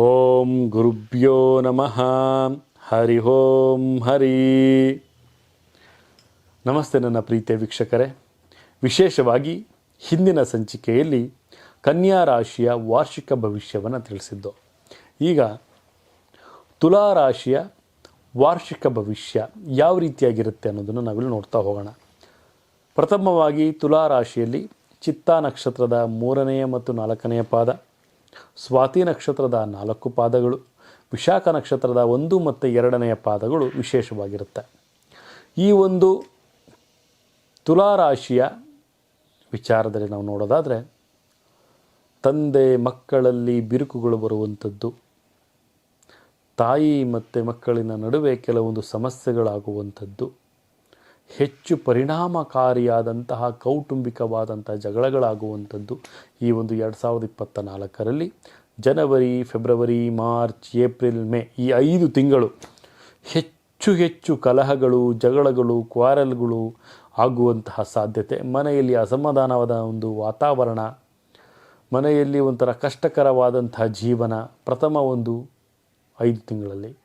ಓಂ ಗುರುಭ್ಯೋ ನಮಃ. ಹರಿ ಓಂ ಹರಿ. ನಮಸ್ತೆ ನನ್ನ ಪ್ರೀತಿಯ ವೀಕ್ಷಕರೇ. ವಿಶೇಷವಾಗಿ ಹಿಂದಿನ ಸಂಚಿಕೆಯಲ್ಲಿ ಕನ್ಯಾ ರಾಶಿಯ ವಾರ್ಷಿಕ ಭವಿಷ್ಯವನ್ನು ತಿಳಿಸಿದ್ದು. ಈಗ ತುಲಾ ರಾಶಿಯ ವಾರ್ಷಿಕ ಭವಿಷ್ಯ ಯಾವ ರೀತಿಯಾಗಿರುತ್ತೆ ಅನ್ನೋದನ್ನು ನಾವಿಲ್ಲಿ ನೋಡ್ತಾ ಹೋಗೋಣ. ಪ್ರಥಮವಾಗಿ ತುಲಾ ರಾಶಿಯಲ್ಲಿ ಚಿತ್ತಾ ನಕ್ಷತ್ರದ ಮೂರನೆಯ ಮತ್ತು ನಾಲ್ಕನೆಯ ಪಾದ. ಸ್ವಾತಿ ನಕ್ಷತ್ರದ ನಾಲ್ಕು ಪಾದಗಳು, ವಿಶಾಖ ನಕ್ಷತ್ರದ ಒಂದು ಮತ್ತು ಎರಡನೆಯ ಪಾದಗಳು ವಿಶೇಷವಾಗಿರುತ್ತೆ. ಈ ಒಂದು ತುಲಾರಾಶಿಯ ವಿಚಾರದಲ್ಲಿ ನಾವು ನೋಡೋದಾದರೆ, ತಂದೆ ಮಕ್ಕಳಲ್ಲಿ ಬಿರುಕುಗಳು ಬರುವಂಥದ್ದು, ತಾಯಿ ಮತ್ತು ಮಕ್ಕಳಿನ ನಡುವೆ ಕೆಲವೊಂದು ಸಮಸ್ಯೆಗಳಾಗುವಂಥದ್ದು ಹೆಚ್ಚು ಪರಿಣಾಮಕಾರಿಯಾದಂತಹ ಕೌಟುಂಬಿಕವಾದಂಥ ಜಗಳಗಳಾಗುವಂಥದ್ದು ಈ ಒಂದು ಎರಡು ಸಾವಿರದ ಇಪ್ಪತ್ತ ನಾಲ್ಕರಲ್ಲಿ ಜನವರಿ, ಫೆಬ್ರವರಿ, ಮಾರ್ಚ್, ಏಪ್ರಿಲ್, ಮೇ ಈ ಐದು ತಿಂಗಳು ಹೆಚ್ಚು ಹೆಚ್ಚು ಕಲಹಗಳು, ಜಗಳಗಳು, ಕ್ವಾರಲ್ಗಳು ಆಗುವಂತಹ ಸಾಧ್ಯತೆ. ಮನೆಯಲ್ಲಿ ಅಸಮಾಧಾನವಾದ ಒಂದು ವಾತಾವರಣ, ಮನೆಯಲ್ಲಿ ಒಂಥರ ಕಷ್ಟಕರವಾದಂತಹ ಜೀವನ ಪ್ರಥಮ ಒಂದು ಐದು ತಿಂಗಳಲ್ಲಿ.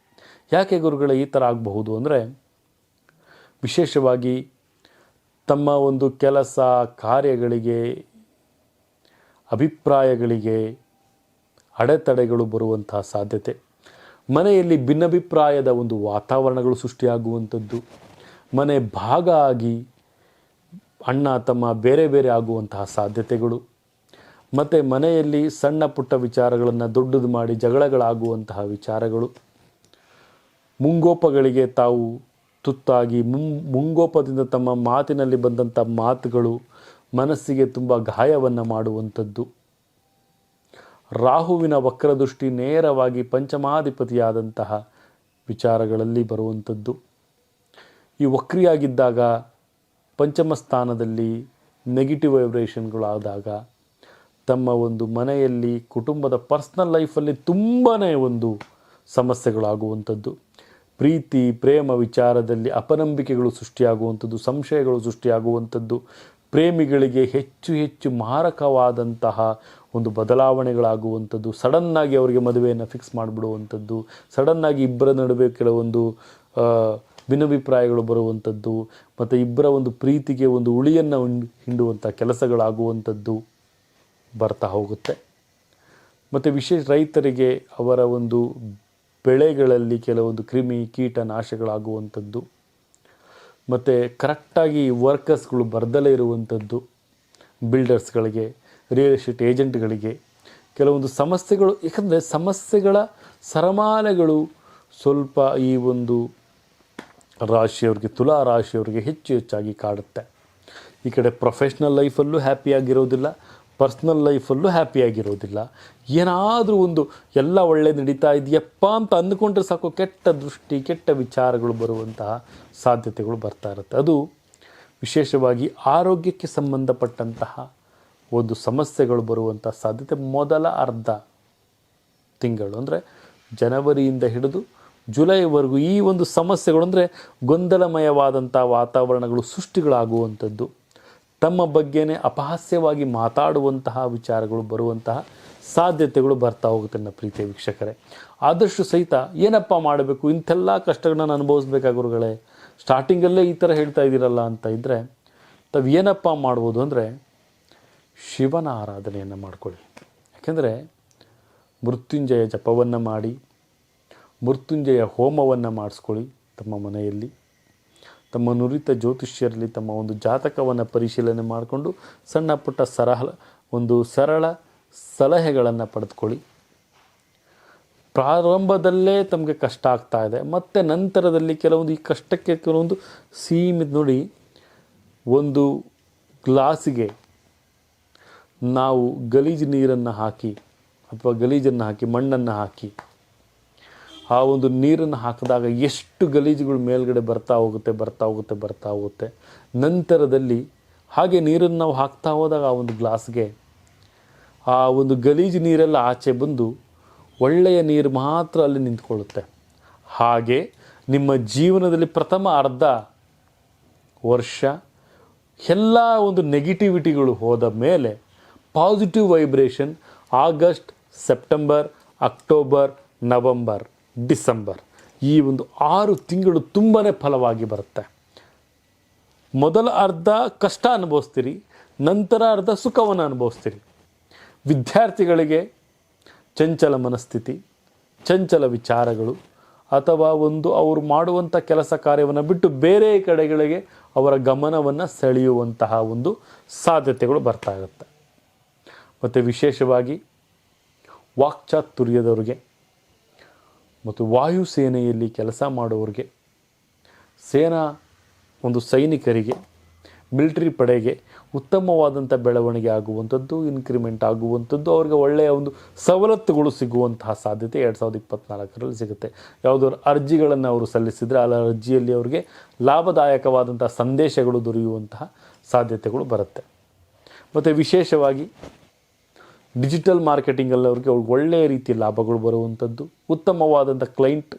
ಯಾಕೆ ಗುರುಗಳು ಈ ಥರ ಆಗಬಹುದು ಅಂದರೆ ವಿಶೇಷವಾಗಿ ತಮ್ಮ ಒಂದು ಕೆಲಸ ಕಾರ್ಯಗಳಿಗೆ, ಅಭಿಪ್ರಾಯಗಳಿಗೆ ಅಡೆತಡೆಗಳು ಬರುವಂತಹ ಸಾಧ್ಯತೆ. ಮನೆಯಲ್ಲಿ ಭಿನ್ನಭಿಪ್ರಾಯದ ಒಂದು ವಾತಾವರಣಗಳು ಸೃಷ್ಟಿಯಾಗುವಂಥದ್ದು. ಮನೆ ಭಾಗ ಆಗಿ ಅಣ್ಣ, ತಮ್ಮ ಬೇರೆ ಬೇರೆ ಆಗುವಂತಹ ಸಾಧ್ಯತೆಗಳು. ಮತ್ತು ಮನೆಯಲ್ಲಿ ಸಣ್ಣ ಪುಟ್ಟ ವಿಚಾರಗಳನ್ನು ದೊಡ್ಡದು ಮಾಡಿ ಜಗಳಗಳಾಗುವಂತಹ ವಿಚಾರಗಳು. ಮುಂಗೋಪಗಳಿಗೆ ತಾವು ತುತ್ತಾಗಿ ಮುಂ, ಮುಂಗೋಪದಿಂದ ತಮ್ಮ ಮಾತಿನಲ್ಲಿ ಬಂದಂಥ ಮಾತುಗಳು ಮನಸ್ಸಿಗೆ ತುಂಬ ಗಾಯವನ್ನು ಮಾಡುವಂಥದ್ದು. ರಾಹುವಿನ ವಕ್ರದೃಷ್ಟಿ ನೇರವಾಗಿ ಪಂಚಮಾಧಿಪತಿಯಾದಂತಹ ವಿಚಾರಗಳಲ್ಲಿ ಬರುವಂಥದ್ದು. ಈ ವಕ್ರಿಯಾಗಿದ್ದಾಗ ಪಂಚಮ ಸ್ಥಾನದಲ್ಲಿ ನೆಗೆಟಿವ್ ವೈಬ್ರೇಷನ್ಗಳಾದಾಗ ತಮ್ಮ ಒಂದು ಮನೆಯಲ್ಲಿ ಕುಟುಂಬದ ಪರ್ಸ್ನಲ್ ಲೈಫಲ್ಲಿ ತುಂಬಾ ಒಂದು ಸಮಸ್ಯೆಗಳಾಗುವಂಥದ್ದು. ಪ್ರೀತಿ, ಪ್ರೇಮ ವಿಚಾರದಲ್ಲಿ ಅಪನಂಬಿಕೆಗಳು ಸೃಷ್ಟಿಯಾಗುವಂಥದ್ದು, ಸಂಶಯಗಳು ಸೃಷ್ಟಿಯಾಗುವಂಥದ್ದು, ಪ್ರೇಮಿಗಳಿಗೆ ಹೆಚ್ಚು ಹೆಚ್ಚು ಮಾರಕವಾದಂತಹ ಒಂದು ಬದಲಾವಣೆಗಳಾಗುವಂಥದ್ದು, ಸಡನ್ನಾಗಿ ಅವರಿಗೆ ಮದುವೆಯನ್ನು ಫಿಕ್ಸ್ ಮಾಡಿಬಿಡುವಂಥದ್ದು, ಸಡನ್ನಾಗಿ ಇಬ್ಬರ ನಡುವೆ ಕೆಲವೊಂದು ಭಿನ್ನಭಿಪ್ರಾಯಗಳು ಬರುವಂಥದ್ದು, ಮತ್ತು ಇಬ್ಬರ ಒಂದು ಪ್ರೀತಿಗೆ ಒಂದು ಉಳಿಯನ್ನು ಹಿಂಡ್- ಹಿಂಡುವಂಥ ಕೆಲಸಗಳಾಗುವಂಥದ್ದು ಬರ್ತಾ ಹೋಗುತ್ತೆ. ಮತ್ತು ವಿಶೇಷ ರೈತರಿಗೆ ಅವರ ಒಂದು ಬೆಳೆಗಳಲ್ಲಿ ಕೆಲವೊಂದು ಕ್ರಿಮಿ ಕೀಟ ನಾಶಗಳಾಗುವಂಥದ್ದು ಮತ್ತು ಕರೆಕ್ಟಾಗಿ ವರ್ಕರ್ಸ್ಗಳು ಬರ್ದಲೇ ಇರುವಂಥದ್ದು, ಬಿಲ್ಡರ್ಸ್ಗಳಿಗೆ, ರಿಯಲ್ ಎಸ್ಟೇಟ್ ಏಜೆಂಟ್ಗಳಿಗೆ, ಕೆಲವೊಂದು ಸಮಸ್ಯೆಗಳು, ಏಕೆಂದರೆ ಸಮಸ್ಯೆಗಳ ಸರಮಾಲೆಗಳು ಸ್ವಲ್ಪ ಈ ಒಂದು ರಾಶಿಯವ್ರಿಗೆ, ತುಲಾ ರಾಶಿಯವ್ರಿಗೆ ಹೆಚ್ಚು ಹೆಚ್ಚಾಗಿ ಕಾಡುತ್ತೆ. ಈ ಕಡೆ ಪ್ರೊಫೆಷ್ನಲ್ ಲೈಫಲ್ಲೂ ಹ್ಯಾಪಿಯಾಗಿರೋದಿಲ್ಲ ಪರ್ಸ್ನಲ್ ಲೈಫಲ್ಲೂ ಹ್ಯಾಪಿಯಾಗಿರೋದಿಲ್ಲ ಏನಾದರೂ ಒಂದು ಎಲ್ಲ ಒಳ್ಳೆ ನಡೀತಾ ಇದೆಯಪ್ಪ ಅಂತ ಅಂದ್ಕೊಂಡ್ರೆ ಸಾಕು, ಕೆಟ್ಟ ದೃಷ್ಟಿ, ಕೆಟ್ಟ ವಿಚಾರಗಳು ಬರುವಂತಹ ಸಾಧ್ಯತೆಗಳು ಬರ್ತಾ ಇರುತ್ತೆ. ಅದು ವಿಶೇಷವಾಗಿ ಆರೋಗ್ಯಕ್ಕೆ ಸಂಬಂಧಪಟ್ಟಂತಹ ಒಂದು ಸಮಸ್ಯೆಗಳು ಬರುವಂಥ ಸಾಧ್ಯತೆ ಮೊದಲ ಅರ್ಧ ತಿಂಗಳು. ಅಂದರೆ ಜನವರಿಯಿಂದ ಹಿಡಿದು ಜುಲೈವರೆಗೂ ಈ ಒಂದು ಸಮಸ್ಯೆಗಳು, ಅಂದರೆ ಗೊಂದಲಮಯವಾದಂಥ ವಾತಾವರಣಗಳು, ಸೃಷ್ಟಿಗಳಾಗುವಂಥದ್ದು. ತಮ್ಮ ಬಗ್ಗೆನೇ ಅಪಹಾಸ್ಯವಾಗಿ ಮಾತಾಡುವಂತಹ ವಿಚಾರಗಳು ಬರುವಂತಹ ಸಾಧ್ಯತೆಗಳು ಬರ್ತಾ ಹೋಗುತ್ತೆ ನನ್ನ ಪ್ರೀತಿಯ ವೀಕ್ಷಕರೇ. ಆದಷ್ಟು ಸಹಿತ ಏನಪ್ಪ ಮಾಡಬೇಕು? ಇಂಥೆಲ್ಲ ಕಷ್ಟಗಳನ್ನ ನಾನು ಗುರುಗಳೇ? ಸ್ಟಾರ್ಟಿಂಗಲ್ಲೇ ಈ ಥರ ಹೇಳ್ತಾ ಇದ್ದೀರಲ್ಲ ಅಂತ ಇದ್ದರೆ ತಾವು ಏನಪ್ಪ ಮಾಡ್ಬೋದು ಅಂದರೆ ಶಿವನ ಆರಾಧನೆಯನ್ನು ಮಾಡ್ಕೊಳ್ಳಿ. ಯಾಕೆಂದರೆ ಮೃತ್ಯುಂಜಯ ಜಪವನ್ನು ಮಾಡಿ, ಮೃತ್ಯುಂಜಯ ಹೋಮವನ್ನು ಮಾಡಿಸ್ಕೊಳ್ಳಿ ತಮ್ಮ ಮನೆಯಲ್ಲಿ. ತಮ್ಮ ನುರಿತ ಜ್ಯೋತಿಷ್ಯರಲ್ಲಿ ತಮ್ಮ ಒಂದು ಜಾತಕವನ್ನು ಪರಿಶೀಲನೆ ಮಾಡಿಕೊಂಡು ಸಣ್ಣ ಪುಟ್ಟ ಸರಳ ಒಂದು ಸರಳ ಸಲಹೆಗಳನ್ನು ಪಡೆದುಕೊಳ್ಳಿ. ಪ್ರಾರಂಭದಲ್ಲೇ ತಮಗೆ ಕಷ್ಟ ಆಗ್ತಾ ಇದೆ. ಮತ್ತು ನಂತರದಲ್ಲಿ ಕೆಲವೊಂದು ಈ ಕಷ್ಟಕ್ಕೆ ಕೆಲವೊಂದು ಸೀಮಿತ ನೋಡಿ ಒಂದು ಗ್ಲಾಸಿಗೆ ನಾವು ಗಲೀಜು ನೀರನ್ನು ಹಾಕಿ ಅಥವಾ ಗಲೀಜನ್ನು ಹಾಕಿ ಮಣ್ಣನ್ನು ಹಾಕಿ ಆ ಒಂದು ನೀರನ್ನು ಹಾಕಿದಾಗ ಎಷ್ಟು ಗಲೀಜುಗಳು ಮೇಲ್ಗಡೆ ಬರ್ತಾ ಹೋಗುತ್ತೆ ಬರ್ತಾ ಹೋಗುತ್ತೆ ಬರ್ತಾ ಹೋಗುತ್ತೆ. ನಂತರದಲ್ಲಿ ಹಾಗೆ ನೀರನ್ನು ನಾವು ಹಾಕ್ತಾ ಹೋದಾಗ ಆ ಒಂದು ಗ್ಲಾಸ್ಗೆ ಆ ಒಂದು ಗಲೀಜು ನೀರೆಲ್ಲ ಆಚೆ ಬಂದು ಒಳ್ಳೆಯ ನೀರು ಮಾತ್ರ ಅಲ್ಲಿ ನಿಂತ್ಕೊಳ್ಳುತ್ತೆ. ಹಾಗೆ ನಿಮ್ಮ ಜೀವನದಲ್ಲಿ ಪ್ರಥಮ ಅರ್ಧ ವರ್ಷ ಎಲ್ಲ ಒಂದು ನೆಗೆಟಿವಿಟಿಗಳು ಹೋದ ಮೇಲೆ positive vibration August, September, October, November. December. ಈ ಒಂದು ಆರು ತಿಂಗಳು ತುಂಬಾ ಫಲವಾಗಿ ಬರುತ್ತೆ. ಮೊದಲ ಅರ್ಧ ಕಷ್ಟ ಅನುಭವಿಸ್ತೀರಿ, ನಂತರ ಅರ್ಧ ಸುಖವನ್ನು ಅನುಭವಿಸ್ತೀರಿ. ವಿದ್ಯಾರ್ಥಿಗಳಿಗೆ ಚಂಚಲ ಮನಸ್ಥಿತಿ, ಚಂಚಲ ವಿಚಾರಗಳು, ಅಥವಾ ಒಂದು ಅವರು ಮಾಡುವಂಥ ಕೆಲಸ ಕಾರ್ಯವನ್ನು ಬಿಟ್ಟು ಬೇರೆ ಕಡೆಗಳಿಗೆ ಅವರ ಗಮನವನ್ನು ಸೆಳೆಯುವಂತಹ ಒಂದು ಸಾಧ್ಯತೆಗಳು ಬರ್ತಾ ಇರುತ್ತೆ. ಮತ್ತು ವಿಶೇಷವಾಗಿ ವಾಕ್ಚಾತುರ್ಯದವ್ರಿಗೆ ಮತ್ತು ವಾಯುಸೇನೆಯಲ್ಲಿ ಕೆಲಸ ಮಾಡುವವರಿಗೆ, ಸೇನಾ ಒಂದು ಸೈನಿಕರಿಗೆ, ಮಿಲಿಟ್ರಿ ಪಡೆಗೆ ಉತ್ತಮವಾದಂಥ ಬೆಳವಣಿಗೆ ಆಗುವಂಥದ್ದು ಇನ್ಕ್ರಿಮೆಂಟ್ ಆಗುವಂಥದ್ದು, ಅವ್ರಿಗೆ ಒಳ್ಳೆಯ ಒಂದು ಸವಲತ್ತುಗಳು ಸಿಗುವಂತಹ ಸಾಧ್ಯತೆ ಎರಡು ಸಾವಿರದ ಇಪ್ಪತ್ತ್ನಾಲ್ಕರಲ್ಲಿ ಸಿಗುತ್ತೆ. ಯಾವುದಾದ್ರು ಅರ್ಜಿಗಳನ್ನು ಅವರು ಸಲ್ಲಿಸಿದರೆ ಆ ಅರ್ಜಿಯಲ್ಲಿ ಅವರಿಗೆ ಲಾಭದಾಯಕವಾದಂಥ ಸಂದೇಶಗಳು ದೊರೆಯುವಂತಹ ಸಾಧ್ಯತೆಗಳು ಬರುತ್ತೆ. ಮತ್ತು ವಿಶೇಷವಾಗಿ ಡಿಜಿಟಲ್ ಮಾರ್ಕೆಟಿಂಗಲ್ಲಿ ಅವ್ರಿಗೆ ಅವ್ರಿಗೆ ಒಳ್ಳೆಯ ರೀತಿ ಲಾಭಗಳು ಬರುವಂಥದ್ದು, ಉತ್ತಮವಾದಂಥ ಕ್ಲೈಂಟ್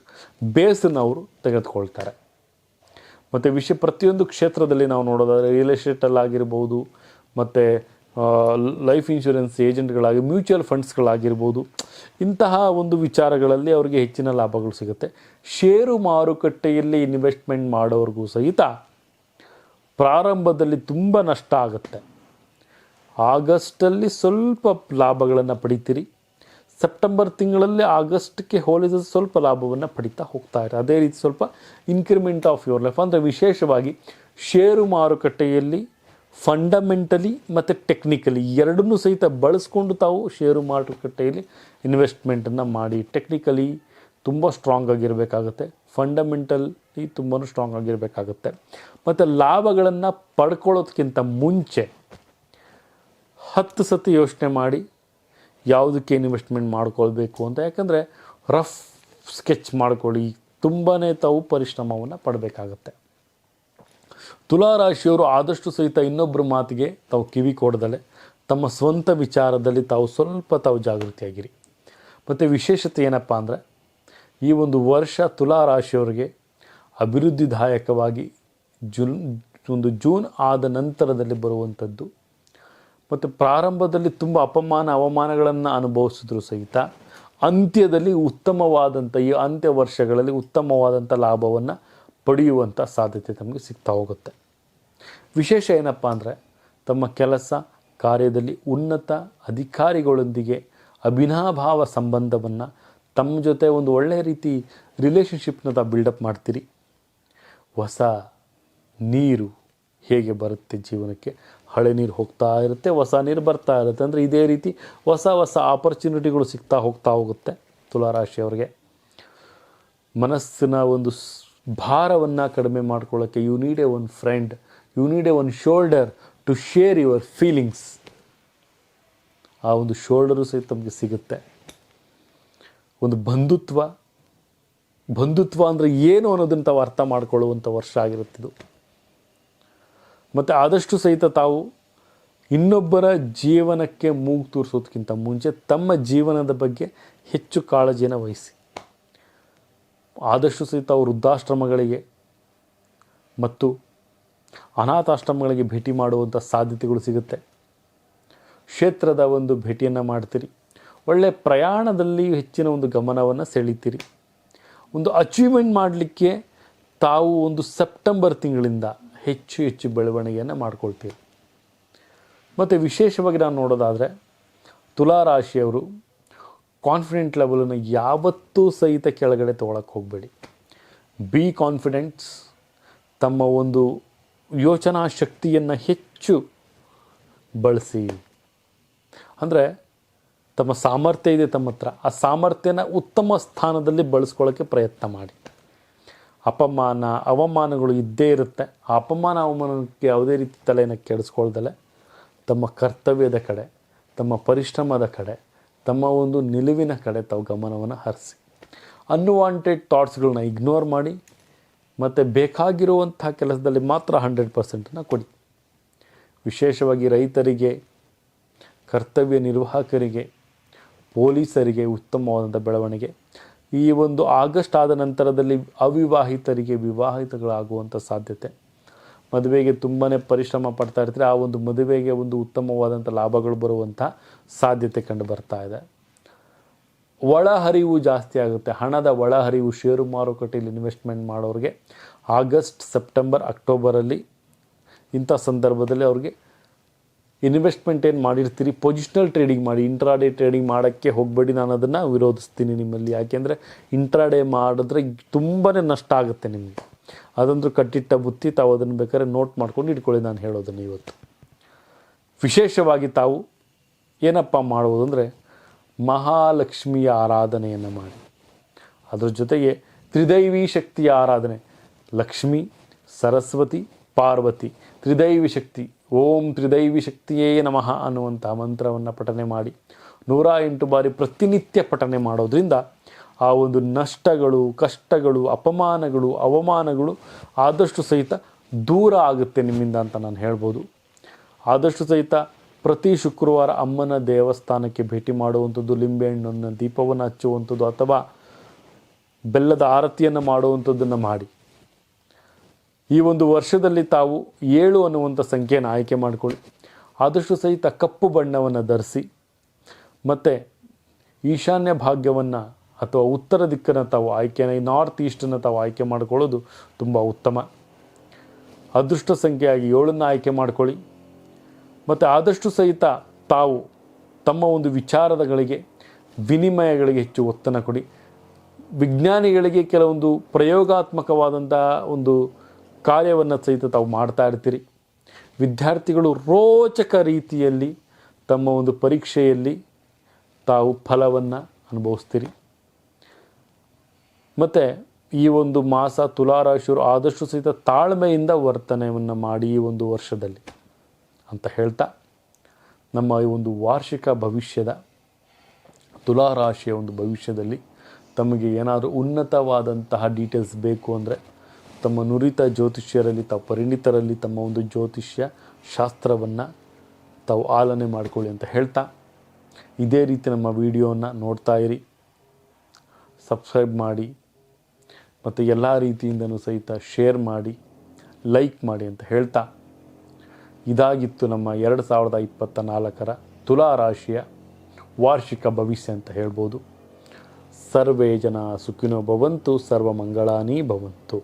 ಬೇಸನ್ನು ಅವರು ತೆಗೆದುಕೊಳ್ತಾರೆ. ಮತ್ತು ವಿಷಯ ಪ್ರತಿಯೊಂದು ಕ್ಷೇತ್ರದಲ್ಲಿ ನಾವು ನೋಡೋದಾದರೆ ರಿಯಲ್ ಎಸ್ಟೇಟಲ್ಲಾಗಿರ್ಬೋದು ಮತ್ತು ಲೈಫ್ ಇನ್ಶೂರೆನ್ಸ್ ಏಜೆಂಟ್ಗಳಾಗಿ ಮ್ಯೂಚುವಲ್ ಫಂಡ್ಸ್ಗಳಾಗಿರ್ಬೋದು ಇಂತಹ ಒಂದು ವಿಚಾರಗಳಲ್ಲಿ ಅವರಿಗೆ ಹೆಚ್ಚಿನ ಲಾಭಗಳು ಸಿಗುತ್ತೆ. ಷೇರು ಮಾರುಕಟ್ಟೆಯಲ್ಲಿ ಇನ್ವೆಸ್ಟ್ಮೆಂಟ್ ಮಾಡೋರಿಗೂ ಸಹಿತ ಪ್ರಾರಂಭದಲ್ಲಿ ತುಂಬ ನಷ್ಟ ಆಗುತ್ತೆ. ಆಗಸ್ಟಲ್ಲಿ ಸ್ವಲ್ಪ ಲಾಭಗಳನ್ನು ಪಡಿತೀರಿ. ಸೆಪ್ಟೆಂಬರ್ ತಿಂಗಳಲ್ಲಿ ಆಗಸ್ಟ್ಗೆ ಹೋಲಿಸಿದ ಸ್ವಲ್ಪ ಲಾಭವನ್ನು ಪಡಿತಾ ಹೋಗ್ತಾ ಇರ್ತಾರೆ ಅದೇ ರೀತಿ ಸ್ವಲ್ಪ ಇನ್ಕ್ರಿಮೆಂಟ್ ಆಫ್ ಯುವರ್ ಲೈಫ್ ಅಂದರೆ ವಿಶೇಷವಾಗಿ ಷೇರು ಮಾರುಕಟ್ಟೆಯಲ್ಲಿ ಫಂಡಮೆಂಟಲಿ ಮತ್ತು ಟೆಕ್ನಿಕಲಿ ಎರಡನ್ನೂ ಸಹಿತ ಬಳಸ್ಕೊಂಡು ತಾವು ಷೇರು ಮಾರುಕಟ್ಟೆಯಲ್ಲಿ ಇನ್ವೆಸ್ಟ್ಮೆಂಟನ್ನು ಮಾಡಿ. ಟೆಕ್ನಿಕಲಿ ತುಂಬ ಸ್ಟ್ರಾಂಗ್ ಆಗಿರಬೇಕಾಗತ್ತೆ. ಫಂಡಮೆಂಟಲಿ ತುಂಬಾ ಸ್ಟ್ರಾಂಗ್ ಆಗಿರಬೇಕಾಗತ್ತೆ. ಮತ್ತು ಲಾಭಗಳನ್ನು ಪಡ್ಕೊಳ್ಳೋದಕ್ಕಿಂತ ಮುಂಚೆ ಹತ್ತು ಸತಿ ಯೋಚನೆ ಮಾಡಿ ಯಾವುದಕ್ಕೆ ಇನ್ವೆಸ್ಟ್ಮೆಂಟ್ ಮಾಡ್ಕೊಳ್ಬೇಕು ಅಂತ. ಯಾಕಂದರೆ ರಫ್ ಸ್ಕೆಚ್ ಮಾಡ್ಕೊಳ್ಳಿ ತುಂಬಾ ತಾವು ಪರಿಶ್ರಮವನ್ನು ಪಡಬೇಕಾಗತ್ತೆ. ತುಲಾರಾಶಿಯವರು ಆದಷ್ಟು ಸಹಿತ ಇನ್ನೊಬ್ಬರ ಮಾತಿಗೆ ತಾವು ಕಿವಿ ಕೊಡದಲೆ, ತಮ್ಮ ಸ್ವಂತ ವಿಚಾರದಲ್ಲಿ ತಾವು ಸ್ವಲ್ಪ ತಾವು ಜಾಗೃತಿಯಾಗಿರಿ. ಮತ್ತು ವಿಶೇಷತೆ ಏನಪ್ಪ ಅಂದರೆ, ಈ ಒಂದು ವರ್ಷ ತುಲಾರಾಶಿಯವರಿಗೆ ಅಭಿವೃದ್ಧಿದಾಯಕವಾಗಿ ಜೂನ್, ಒಂದು ಜೂನ್ ಆದ ನಂತರದಲ್ಲಿ ಬರುವಂಥದ್ದು ಮತ್ತು ಪ್ರಾರಂಭದಲ್ಲಿ ತುಂಬ ಅಪಮಾನ, ಅವಮಾನಗಳನ್ನು ಅನುಭವಿಸಿದ್ರು ಸಹಿತ ಅಂತ್ಯದಲ್ಲಿ ಉತ್ತಮವಾದಂಥ ಈ ಅಂತ್ಯ ವರ್ಷಗಳಲ್ಲಿ ಉತ್ತಮವಾದಂಥ ಲಾಭವನ್ನು ಪಡೆಯುವಂಥ ಸಾಧ್ಯತೆ ತಮಗೆ ಸಿಗ್ತಾ ಹೋಗುತ್ತೆ. ವಿಶೇಷ ಏನಪ್ಪ ಅಂದರೆ ತಮ್ಮ ಕೆಲಸ ಕಾರ್ಯದಲ್ಲಿ ಉನ್ನತ ಅಧಿಕಾರಿಗಳೊಂದಿಗೆ ಅಭಿನಾಭಾವ ಸಂಬಂಧವನ್ನು ತಮ್ಮ ಜೊತೆ ಒಂದು ಒಳ್ಳೆಯ ರೀತಿ ರಿಲೇಷನ್ಶಿಪ್ನ ಬಿಲ್ಡಪ್ ಮಾಡ್ತೀರಿ. ಹೊಸ ನೀರು ಹೇಗೆ ಬರುತ್ತೆ ಜೀವನಕ್ಕೆ? ಹಳೆ ನೀರು ಹೋಗ್ತಾ ಇರುತ್ತೆ, ಹೊಸ ನೀರು ಬರ್ತಾ ಇರುತ್ತೆ. ಅಂದರೆ ಇದೇ ರೀತಿ ಹೊಸ ಹೊಸ ಆಪರ್ಚುನಿಟಿಗಳು ಸಿಗ್ತಾ ಹೋಗ್ತಾ ಹೋಗುತ್ತೆ ತುಲಾರಾಶಿಯವರಿಗೆ. ಮನಸ್ಸಿನ ಒಂದು ಭಾರವನ್ನು ಕಡಿಮೆ ಮಾಡ್ಕೊಳ್ಳೋಕ್ಕೆ you need a one friend you need a one shoulder to share your feelings ಆ ಒಂದು ಶೋಲ್ಡರು ಸಹಿತ ತಮಗೆ ಸಿಗುತ್ತೆ. ಒಂದು ಬಂಧುತ್ವ ಬಂಧುತ್ವ ಅಂದರೆ ಏನು ಅನ್ನೋದನ್ನು ತಾವು ಅರ್ಥ ಮಾಡ್ಕೊಳ್ಳುವಂಥ ವರ್ಷ ಆಗಿರುತ್ತಿದ್ದು ಮತ್ತು ಆದಷ್ಟು ಸಹಿತ ತಾವು ಇನ್ನೊಬ್ಬರ ಜೀವನಕ್ಕೆ ಮೂಗು ತೋರಿಸೋದಕ್ಕಿಂತ ಮುಂಚೆ ತಮ್ಮ ಜೀವನದ ಬಗ್ಗೆ ಹೆಚ್ಚು ಕಾಳಜಿಯನ್ನು ವಹಿಸಿ. ಆದಷ್ಟು ಸಹಿತ ಅವರು ವೃದ್ಧಾಶ್ರಮಗಳಿಗೆ ಮತ್ತು ಅನಾಥಾಶ್ರಮಗಳಿಗೆ ಭೇಟಿ ಮಾಡುವಂಥ ಸಾಧ್ಯತೆಗಳು ಸಿಗುತ್ತೆ. ಕ್ಷೇತ್ರದ ಒಂದು ಭೇಟಿಯನ್ನು ಮಾಡ್ತೀರಿ. ಒಳ್ಳೆಯ ಪ್ರಯಾಣದಲ್ಲಿ ಹೆಚ್ಚಿನ ಒಂದು ಗಮನವನ್ನು ಸೆಳೀತೀರಿ. ಒಂದು ಅಚೀವ್ಮೆಂಟ್ ಮಾಡಲಿಕ್ಕೆ ತಾವು ಒಂದು ಸೆಪ್ಟೆಂಬರ್ ತಿಂಗಳಿಂದ ಹೆಚ್ಚು ಹೆಚ್ಚು ಬೆಳವಣಿಗೆಯನ್ನು ಮಾಡಿಕೊಳ್ತೀವಿ. ಮತ್ತು ವಿಶೇಷವಾಗಿ ನಾನು ನೋಡೋದಾದರೆ ತುಲಾರಾಶಿಯವರು ಕಾನ್ಫಿಡೆಂಟ್ ಲೆವೆಲನ್ನು ಯಾವತ್ತೂ ಸಹಿತ ಕೆಳಗಡೆ ತೊಗೊಳಕ್ಕೆ ಹೋಗಬೇಡಿ. ಬಿ ಕಾನ್ಫಿಡೆಂಟ್ಸ್ ತಮ್ಮ ಒಂದು ಯೋಚನಾ ಶಕ್ತಿಯನ್ನು ಹೆಚ್ಚು ಬಳಸಿ. ಅಂದರೆ ತಮ್ಮ ಸಾಮರ್ಥ್ಯ ಇದೆ ತಮ್ಮ ಹತ್ರ ಆ ಸಾಮರ್ಥ್ಯನ ಉತ್ತಮ ಸ್ಥಾನದಲ್ಲಿ ಬಳಸ್ಕೊಳ್ಳೋಕ್ಕೆ ಪ್ರಯತ್ನ ಮಾಡಿ. ಅಪಮಾನ, ಅವಮಾನಗಳು ಇದ್ದೇ ಇರುತ್ತೆ. ಆ ಅಪಮಾನ, ಅವಮಾನಕ್ಕೆ ಯಾವುದೇ ರೀತಿ ತಲೆಯನ್ನು ಕೆಡಿಸ್ಕೊಳ್ದಲೆ, ತಮ್ಮ ಕರ್ತವ್ಯದ ಕಡೆ, ತಮ್ಮ ಪರಿಶ್ರಮದ ಕಡೆ, ತಮ್ಮ ಒಂದು ನಿಲುವಿನ ಕಡೆ ತಾವು ಗಮನವನ್ನು ಹರಿಸಿ. ಅನ್ವಾಂಟೆಡ್ ಥಾಟ್ಸ್ಗಳನ್ನ ಇಗ್ನೋರ್ ಮಾಡಿ, ಮತ್ತು ಬೇಕಾಗಿರುವಂಥ ಕೆಲಸದಲ್ಲಿ ಮಾತ್ರ ಹಂಡ್ರೆಡ್ ಪರ್ಸೆಂಟನ್ನು ಕೊಡಿ. ವಿಶೇಷವಾಗಿ ರೈತರಿಗೆ, ಕರ್ತವ್ಯ ನಿರ್ವಾಹಕರಿಗೆ, ಪೊಲೀಸರಿಗೆ ಉತ್ತಮವಾದಂಥ ಬೆಳವಣಿಗೆ. ಈ ಒಂದು ಆಗಸ್ಟ್ ಆದ ನಂತರದಲ್ಲಿ ಅವಿವಾಹಿತರಿಗೆ ವಿವಾಹಿತಗಳಾಗುವಂಥ ಸಾಧ್ಯತೆ. ಮದುವೆಗೆ ತುಂಬಾ ಪರಿಶ್ರಮ ಪಡ್ತಾ ಇರ್ತಾರೆ, ಆ ಒಂದು ಮದುವೆಗೆ ಒಂದು ಉತ್ತಮವಾದಂಥ ಲಾಭಗಳು ಬರುವಂಥ ಸಾಧ್ಯತೆ ಕಂಡು ಬರ್ತಾ ಇದೆ. ಒಳಹರಿವು ಜಾಸ್ತಿ ಆಗುತ್ತೆ. ಹಣದ ಒಳಹರಿವು, ಷೇರು ಮಾರುಕಟ್ಟೆಯಲ್ಲಿ ಇನ್ವೆಸ್ಟ್ಮೆಂಟ್ ಮಾಡೋರಿಗೆ ಆಗಸ್ಟ್, ಸೆಪ್ಟೆಂಬರ್ ಅಕ್ಟೋಬರಲ್ಲಿ ಇಂಥ ಸಂದರ್ಭದಲ್ಲಿ ಅವ್ರಿಗೆ ಇನ್ವೆಸ್ಟ್ಮೆಂಟ್ ಏನು ಮಾಡಿರ್ತೀರಿ? ಪೊಸಿಷನಲ್ ಟ್ರೇಡಿಂಗ್ ಮಾಡಿ ಇಂಟ್ರಾಡೇ ಟ್ರೇಡಿಂಗ್ ಮಾಡೋಕ್ಕೆ ಹೋಗಬೇಡಿ, ನಾನು ಅದನ್ನು ವಿರೋಧಿಸ್ತೀನಿ ನಿಮ್ಮಲ್ಲಿ. ಯಾಕೆಂದರೆ ಇಂಟ್ರಾಡೇ ಮಾಡಿದ್ರೆ ತುಂಬಾ ನಷ್ಟ ಆಗುತ್ತೆ ನಿಮಗೆ. ಅದೊಂದು ಕಟ್ಟಿಟ್ಟ ಬುತ್ತಿ ತಾವು ಅದನ್ನು ಬೇಕಾದ್ರೆ ನೋಟ್ ಮಾಡ್ಕೊಂಡು ಇಟ್ಕೊಳ್ಳಿ ನಾನು ಹೇಳೋದನ್ನು ಇವತ್ತು. ವಿಶೇಷವಾಗಿ ತಾವು ಏನಪ್ಪ ಮಾಡುವುದು ಅಂದರೆ ಮಹಾಲಕ್ಷ್ಮಿಯ ಆರಾಧನೆಯನ್ನು ಮಾಡಿ. ಅದರ ಜೊತೆಗೆ ತ್ರಿದೈವಿ ಶಕ್ತಿಯ ಆರಾಧನೆ. ಲಕ್ಷ್ಮಿ, ಸರಸ್ವತಿ ಪಾರ್ವತಿ, ತ್ರಿದೈವಿ ಶಕ್ತಿ, ಓಂ ತ್ರಿದೈವಿ ಶಕ್ತಿಯೇ ನಮಃ ಅನ್ನುವಂತಹ ಮಂತ್ರವನ್ನು ಪಠನೆ ಮಾಡಿ. ನೂರ ಎಂಟು ಬಾರಿ ಪ್ರತಿನಿತ್ಯ ಪಠನೆ ಮಾಡೋದ್ರಿಂದ ಆ ಒಂದು ನಷ್ಟಗಳು, ಕಷ್ಟಗಳು, ಅಪಮಾನಗಳು, ಅವಮಾನಗಳು ಆದಷ್ಟು ಸಹಿತ ದೂರ ಆಗುತ್ತೆ ನಿಮ್ಮಿಂದ ಅಂತ ನಾನು ಹೇಳ್ಬೋದು. ಆದಷ್ಟು ಸಹಿತ ಪ್ರತಿ ಶುಕ್ರವಾರ ಅಮ್ಮನ ದೇವಸ್ಥಾನಕ್ಕೆ ಭೇಟಿ ಮಾಡುವಂಥದ್ದು ಲಿಂಬೆಹಣ್ಣನ್ನು ದೀಪವನ್ನು ಹಚ್ಚುವಂಥದ್ದು ಅಥವಾ ಬೆಲ್ಲದ ಆರತಿಯನ್ನು ಮಾಡುವಂಥದ್ದನ್ನು ಮಾಡಿ. ಈ ಒಂದು ವರ್ಷದಲ್ಲಿ ತಾವು ಏಳು ಅನ್ನುವಂಥ ಸಂಖ್ಯೆಯನ್ನು ಆಯ್ಕೆ ಮಾಡಿಕೊಳ್ಳಿ. ಆದಷ್ಟು ಸಹಿತ ಕಪ್ಪು ಬಣ್ಣವನ್ನು ಧರಿಸಿ, ಮತ್ತು ಈಶಾನ್ಯ ಭಾಗ್ಯವನ್ನು ಅಥವಾ ಉತ್ತರ ದಿಕ್ಕನ್ನು ತಾವು ಆಯ್ಕೆನ ನಾರ್ತ್ ಈಸ್ಟನ್ನು ತಾವು ಆಯ್ಕೆ ಮಾಡಿಕೊಳ್ಳೋದು ತುಂಬ ಉತ್ತಮ. ಅದೃಷ್ಟ ಸಂಖ್ಯೆಯಾಗಿ ಏಳನ್ನು ಆಯ್ಕೆ ಮಾಡಿಕೊಳ್ಳಿ. ಮತ್ತು ಆದಷ್ಟು ಸಹಿತ ತಾವು ತಮ್ಮ ಒಂದು ವಿಚಾರದಗಳಿಗೆ ವಿನಿಮಯಗಳಿಗೆ ಹೆಚ್ಚು ಒತ್ತನ್ನು ಕೊಡಿ. ವಿಜ್ಞಾನಿಗಳಿಗೆ ಕೆಲವೊಂದು ಪ್ರಯೋಗಾತ್ಮಕವಾದಂಥ ಒಂದು ಕಾರ್ಯವನ್ನು ಸಹಿತ ತಾವು ಮಾಡ್ತಾ ಇರ್ತೀರಿ. ವಿದ್ಯಾರ್ಥಿಗಳು ರೋಚಕ ರೀತಿಯಲ್ಲಿ ತಮ್ಮ ಒಂದು ಪರೀಕ್ಷೆಯಲ್ಲಿ ತಾವು ಫಲವನ್ನು ಅನುಭವಿಸ್ತೀರಿ. ಮತ್ತು ಈ ಒಂದು ಮಾಸ ತುಲಾರಾಶಿಯವರು ಆದಷ್ಟು ಸಹಿತ ತಾಳ್ಮೆಯಿಂದ ವರ್ತನೆಯನ್ನು ಮಾಡಿ ಈ ಒಂದು ವರ್ಷದಲ್ಲಿ ಅಂತ ಹೇಳ್ತಾ, ನಮ್ಮ ಈ ಒಂದು ವಾರ್ಷಿಕ ಭವಿಷ್ಯದ ತುಲಾರಾಶಿಯ ಒಂದು ಭವಿಷ್ಯದಲ್ಲಿ ತಮಗೆ ಏನಾದರೂ ಉನ್ನತವಾದಂತಹ ಡೀಟೇಲ್ಸ್ ಬೇಕು ಅಂದರೆ ತಮ್ಮ ನುರಿತ ಜ್ಯೋತಿಷ್ಯರಲ್ಲಿ, ತಾವು ಪರಿಣಿತರಲ್ಲಿ ತಮ್ಮ ಒಂದು ಜ್ಯೋತಿಷ್ಯ ಶಾಸ್ತ್ರವನ್ನು ತಾವು ಆಲನೆ ಮಾಡಿಕೊಳ್ಳಿ ಅಂತ ಹೇಳ್ತಾ, ಇದೇ ರೀತಿ ನಮ್ಮ ವಿಡಿಯೋನ ನೋಡ್ತಾ ಇರಿ, ಸಬ್ಸ್ಕ್ರೈಬ್ ಮಾಡಿ, ಮತ್ತು ಎಲ್ಲ ರೀತಿಯಿಂದನೂ ಸಹಿತ ಶೇರ್ ಮಾಡಿ, ಲೈಕ್ ಮಾಡಿ ಅಂತ ಹೇಳ್ತಾ, ಇದಾಗಿತ್ತು ನಮ್ಮ ಎರಡು ಸಾವಿರದ ಇಪ್ಪತ್ತ ನಾಲ್ಕರ ತುಲಾ ರಾಶಿಯ ವಾರ್ಷಿಕ ಭವಿಷ್ಯ ಅಂತ ಹೇಳ್ಬೋದು. ಸರ್ವೇ ಜನ ಸುಖಿನೋ ಭವಂತು ಸರ್ವ ಸರ್ವಮಂಗಳಾನಿ ಭವಂತು.